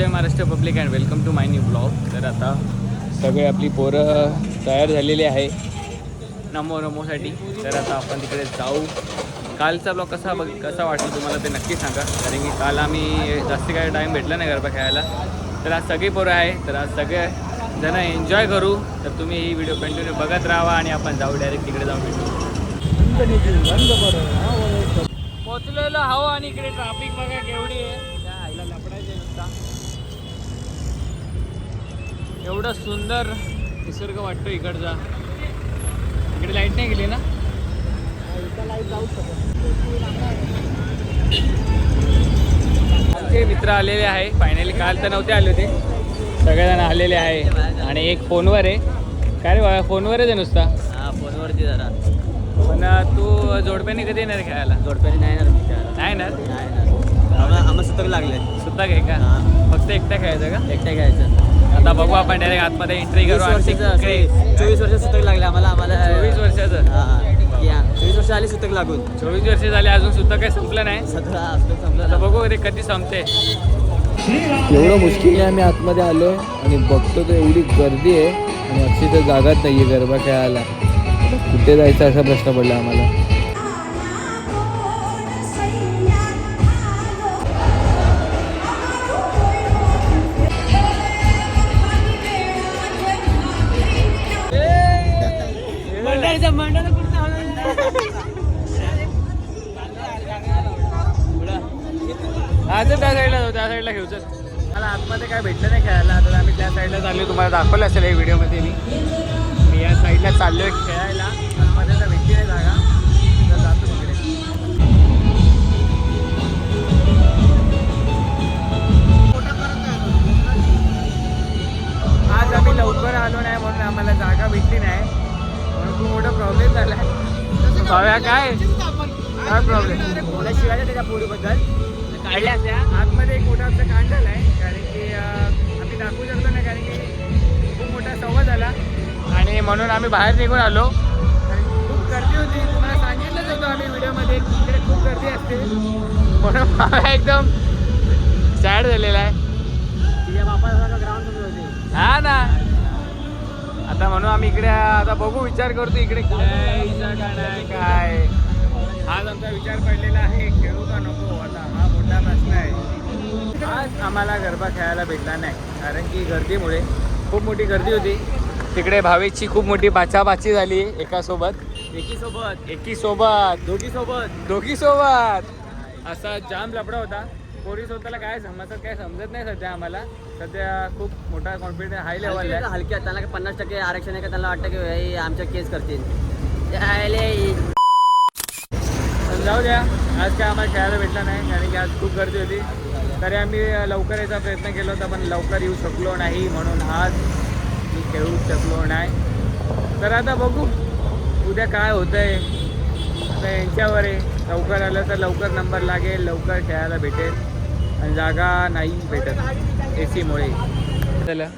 Jai Maharashtra public and welcome to my new blog तर आता सगळे आपली पोरं तयार झालेली आहे नमो नमोसाठी. तर आता आपण तिकडे जाऊ. कालचा ब्लॉग कसा बघ कसा वाटला तुम्हाला ते नक्की सांगा. कारण की काल आम्ही जास्त काही टाईम भेटला नाही गरबा खेळायला. तर आज सगळी पोरं आहे. तर आज सगळे जण एन्जॉय करू. तर तुम्ही ही व्हिडिओ कंटिन्यू बघत राहा आणि आपण जाऊ डायरेक्ट तिकडे जाऊन भेटू. पोचलेलं हवं आणि इकडे ट्राफिक बघा केवढी आहे. एवढं सुंदर निसर्ग वाटतो इकडचा. इकडे लाइट नाही गेली ना? आमचे मित्र आलेले आहे. फायनली काल तर नव्हते आले होते. सगळेजण आलेले आहे. आणि एक फोनवर आहे. काय रे बाबा फोनवरच आहे नुसता? हा फोनवरती जरा. पण तू जोडप्याने कधी येणार खेळायला? जोडप्याने नाही ना मी खेळायला. नाही ना नाही ना आम्हाला आम्हाला सतक लागले सुद्धा घे का? हा. फक्त एकटा खेळायचं का? एकट्या घ्यायचं आता बघू आपण डायरेक्ट आतमध्ये एंट्री करू आणि तिकडे- चोवीस वर्ष सुतक लागले आम्हाला आम्हाला चोवीस वर्षाचं? हा या चोवीस वर्ष आली सुतक लागून. चोवीस वर्ष झाले अजून सुद्धा काही संपलं नाही. सतरा सुतक संपलं आता. बघू ते कधी संपते. एवढं मुश्किलने आम्ही आतमध्ये आलो आणि बघतो तर एवढी गर्दी आहे आणि अक्षरशः जागाच नाही आहे गरबा खेळायला. कुठे जायचा असा प्रश्न पडला आम्हाला. अजून त्या साईडला त्या साईडला घेऊ चल मला आतमध्ये काय भेटलं नाही खेळायला? आता आम्ही त्या साईडला चाललो तुम्हाला दाखवलं असेल या व्हिडिओमध्ये मी. मी या साईडला चाललो आहे खेळायला. आतमध्ये तर भेटली नाही जागा. भाव्या काय? काय प्रॉब्लेम थोड्या शिवाय त्याच्या पोरीबद्दल काढल्या त्या आतमध्ये एक मोठा आमचा कांड झाला आहे कारण की आम्ही दाखवू शकतो नाही कारण की खूप मोठा संवाद झाला. आणि म्हणून आम्ही बाहेर निघून आलो. खूप गर्दी होती. तुम्हाला सांगितलंच होतं आम्ही व्हिडिओमध्ये की इकडे खूप गर्दी असते. म्हणून एकदम सॅड झालेला आहे. तिच्या बापाचा ग्राउंड होते. हा ना. आता म्हणून आम्ही इकडे आता बघू विचार करतो इकडे खेळायचं का नाही काय? आज आमचा विचार पडलेला आहे. खेळू का नको? आता हा मोठा प्रश्न आहे. आज आम्हाला गरबा खेळायला भेटला नाही कारण की गर्दीमुळे खूप मोठी गर्दी होती. तिकडे भावेची खूप मोठी बाचाबाची झाली एका सोबत एकी सोबत एकी सोबत दोघी सोबत दोघी सोबत असा जाम लफडा होता. पोरी स्वतःला काय समजत काय समजत नाही सध्या आम्हाला. सध्या खूप मोठा कॉन्फिडन्स हाय लेवल आहे. हलक्या? त्यांना पन्नास टक्के आरक्षण आहे का? त्यांना वाटतं की हे आमच्या केस करतील. जाऊ द्या आज काय आम्हाला खेळायला भेटला नाही कारण की आज खूप गर्दी होती. तरी आम्ही लवकर यायचा प्रयत्न केला होता पण लवकर येऊ शकलो नाही म्हणून आज मी खेळू शकलो नाही. तर आता बघू उद्या काय होतं आहे आता यांच्यावर आहे. लवकर आलं तर लवकर नंबर लागेल लवकर खेळायला भेटेल. आणि जागा नाही भेटत ए सीमुळे झालं.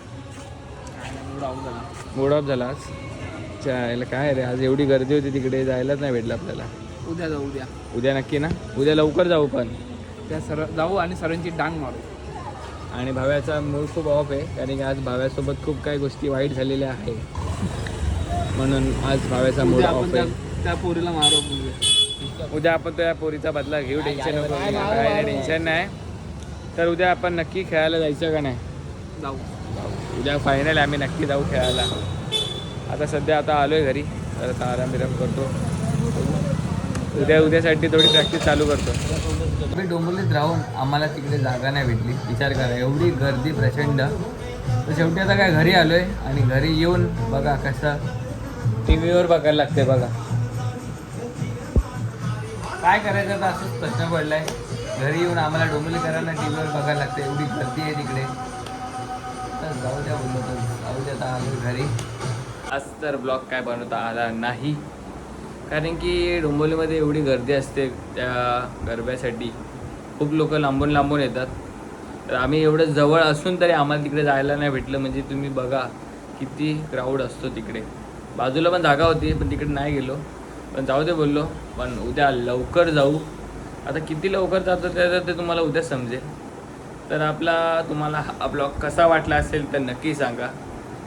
मूड ऑफ झाला आज. चायला काय रे आज एवढी गर्दी होती तिकडे जायलाच नाही भेटलं आपल्याला. उद्या जाऊ उद्या. उद्या नक्की ना? उद्या लवकर जाऊ पण. त्या सर जाऊ आणि सरांची डांग मारू. आणि भाव्याचा मूड खूप ऑफ आहे कारण की आज भाव्यासोबत खूप काही गोष्टी वाईट झालेल्या आहे म्हणून आज भाव्याचा मूड आपण ऑफ आहे. त्या पोरीला मारू उद्या. आपण त्या पोरीचा बदला घेऊ टेन्शन नको. काय नाही टेन्शन नाही. तर उद्या आपण नक्की खेळायला जायचं का नाही? जाऊ. उद्या फायनल आम्ही नक्की जाऊ खेळायला. आता सध्या आता आलो आहे घरी. तर आता आराम बिराम करतो. उद्या उद्यासाठी थोडी प्रॅक्टिस चालू करतो. आम्ही डोंबिवलीत राहून आम्हाला तिकडे जागा नाही भेटली. विचार करा एवढी गर्दी प्रचंड. तर शेवटी आता काय घरी आलो आहे आणि घरी येऊन बघा कसं टी व्हीवर बघायला लागते बघा. काय करायचं आता? असंच प्रश्न पडलाय. घरी येऊन आम्हाला डोंबिवलीकरांना टी व्हीवर बघायला लागते. एवढी गर्दी आहे तिकडे. तर जाऊ द्या बोललो तर. जाऊ द्या आता आलो घरी. आज तर ब्लॉग काय बनवता आला नाही. कारण की डोंबिवलीमध्ये एवढी गर्दी असते त्या गरब्यासाठी. खूप लोक लांबून लांबून येतात. तर आम्ही एवढं जवळ असून तरी आम्हाला तिकडे जायला नाही भेटलं. म्हणजे तुम्ही बघा किती क्राऊड असतो तिकडे. बाजूला पण जागा होती पण तिकडे नाही गेलो. पण जाऊ दे बोललो. पण उद्या लवकर जाऊ. आता किती लवकर जातो त्याचं ते तुम्हाला उद्या समजेल. तर आपला तुम्हाला हा ब्लॉग कसा वाटला असेल तर नक्की सांगा.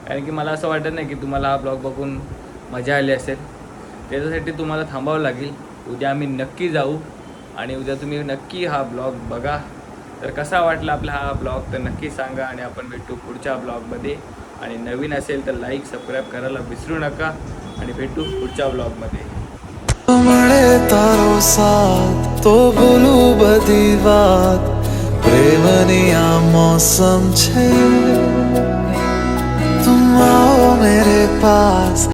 कारण की मला असं वाटत नाही की तुम्हाला हा ब्लॉग बघून मजा आली असेल. त्याच्यासाठी तुम्हाला थांबावं लागेल. उद्या आम्ही नक्की जाऊ आणि उद्या तुम्ही नक्की हा ब्लॉग बघा. तर कसा वाटला आपला हा ब्लॉग तर नक्की सांगा आणि आपण भेटू पुढच्या ब्लॉगमध्ये. आणि नवीन असेल तर लाईक सबस्क्राईब करायला विसरू नका आणि भेटू पुढच्या ब्लॉगमध्ये. મળે તારો સાથ તો ભૂલું બધી વાત પ્રેમની આ મોસમ છે તુમ આવો મેરે પાસ